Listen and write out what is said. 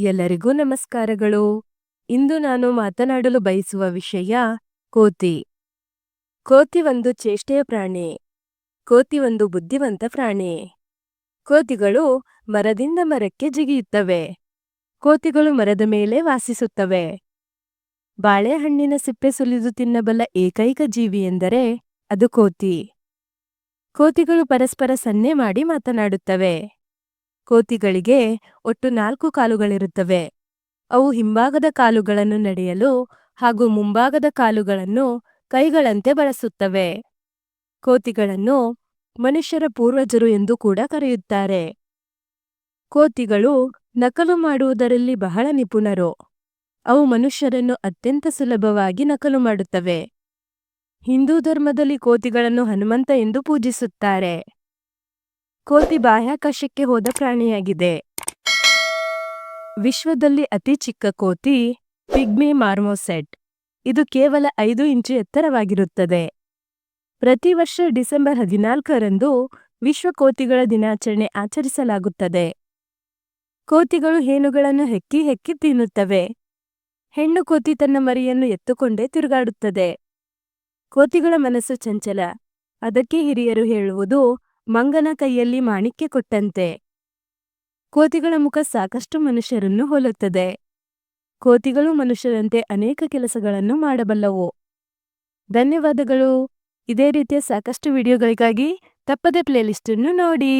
ಎಲ್ಲರಿಗೂ ನಮಸ್ಕಾರಗಳು. ಇಂದು ನಾನು ಮಾತನಾಡಲು ಬಯಸುವ ವಿಷಯ ಕೋತಿ. ಕೋತಿ ಒಂದು ಚೇಷ್ಟೆಯ ಪ್ರಾಣಿ. ಕೋತಿ ಒಂದು ಬುದ್ಧಿವಂತ ಪ್ರಾಣಿ. ಕೋತಿಗಳು ಮರದಿಂದ ಮರಕ್ಕೆ ಜಿಗಿಯುತ್ತವೆ. ಕೋತಿಗಳು ಮರದ ಮೇಲೆ ವಾಸಿಸುತ್ತವೆ. ಬಾಳೆಹಣ್ಣಿನ ಸಿಪ್ಪೆ ಸುಲಿದು ತಿನ್ನಬಲ್ಲ ಏಕೈಕ ಜೀವಿ ಎಂದರೆ ಅದು ಕೋತಿ. ಕೋತಿಗಳು ಪರಸ್ಪರ ಸನ್ನೆ ಮಾಡಿ ಮಾತನಾಡುತ್ತವೆ. ಕೋತಿಗಳಿಗೆ ಒಟ್ಟು ನಾಲ್ಕು ಕಾಲುಗಳಿರುತ್ತವೆ. ಅವು ಹಿಂಭಾಗದ ಕಾಲುಗಳನ್ನು ನಡೆಯಲು ಹಾಗೂ ಮುಂಭಾಗದ ಕಾಲುಗಳನ್ನು ಕೈಗಳಂತೆ ಬಳಸುತ್ತವೆ. ಕೋತಿಗಳನ್ನು ಮನುಷ್ಯರ ಪೂರ್ವಜರು ಎಂದು ಕೂಡ ಕರೆಯುತ್ತಾರೆ. ಕೋತಿಗಳು ನಕಲು ಮಾಡುವುದರಲ್ಲಿ ಬಹಳ ನಿಪುಣರು. ಅವು ಮನುಷ್ಯರನ್ನು ಅತ್ಯಂತ ಸುಲಭವಾಗಿ ನಕಲು ಮಾಡುತ್ತವೆ. ಹಿಂದೂ ಧರ್ಮದಲ್ಲಿ ಕೋತಿಗಳನ್ನು ಹನುಮಂತ ಎಂದು ಪೂಜಿಸುತ್ತಾರೆ. ಕೋತಿ ಬಾಹ್ಯಾಕಾಶಕ್ಕೆ ಹೋದ ಪ್ರಾಣಿಯಾಗಿದೆ. ವಿಶ್ವದಲ್ಲಿ ಅತಿ ಚಿಕ್ಕ ಕೋತಿ ಪಿಗ್ಮಿ ಮಾರ್ಮೋಸೆಟ್. ಇದು ಕೇವಲ ಐದು ಇಂಚು ಎತ್ತರವಾಗಿರುತ್ತದೆ. ಪ್ರತಿ ವರ್ಷ ಡಿಸೆಂಬರ್ ಹದಿನಾಲ್ಕರಂದು ವಿಶ್ವ ಕೋತಿಗಳ ದಿನಾಚರಣೆ ಆಚರಿಸಲಾಗುತ್ತದೆ. ಕೋತಿಗಳು ಹೇನುಗಳನ್ನು ಹೆಕ್ಕಿ ಹೆಕ್ಕಿ ತಿನ್ನುತ್ತವೆ. ಹೆಣ್ಣು ಕೋತಿ ತನ್ನ ಮರಿಯನ್ನು ಎತ್ತುಕೊಂಡೇ ತಿರುಗಾಡುತ್ತದೆ. ಕೋತಿಗಳ ಮನಸ್ಸು ಚಂಚಲ. ಅದಕ್ಕೆ ಹಿರಿಯರು ಹೇಳುವುದು ಮಂಗನ ಕೈಯಲ್ಲಿ ಮಾಣಿಕ್ಯ ಕೊಟ್ಟಂತೆ. ಕೋತಿಗಳ ಮುಖ ಸಾಕಷ್ಟು ಮನುಷ್ಯರನ್ನು ಹೋಲುತ್ತದೆ. ಕೋತಿಗಳು ಮನುಷ್ಯರಂತೆ ಅನೇಕ ಕೆಲಸಗಳನ್ನು ಮಾಡಬಲ್ಲವು. ಧನ್ಯವಾದಗಳು. ಇದೇ ರೀತಿಯ ಸಾಕಷ್ಟು ವಿಡಿಯೋಗಳಿಗಾಗಿ ತಪ್ಪದೆ ಪ್ಲೇಲಿಸ್ಟನ್ನು ನೋಡಿ.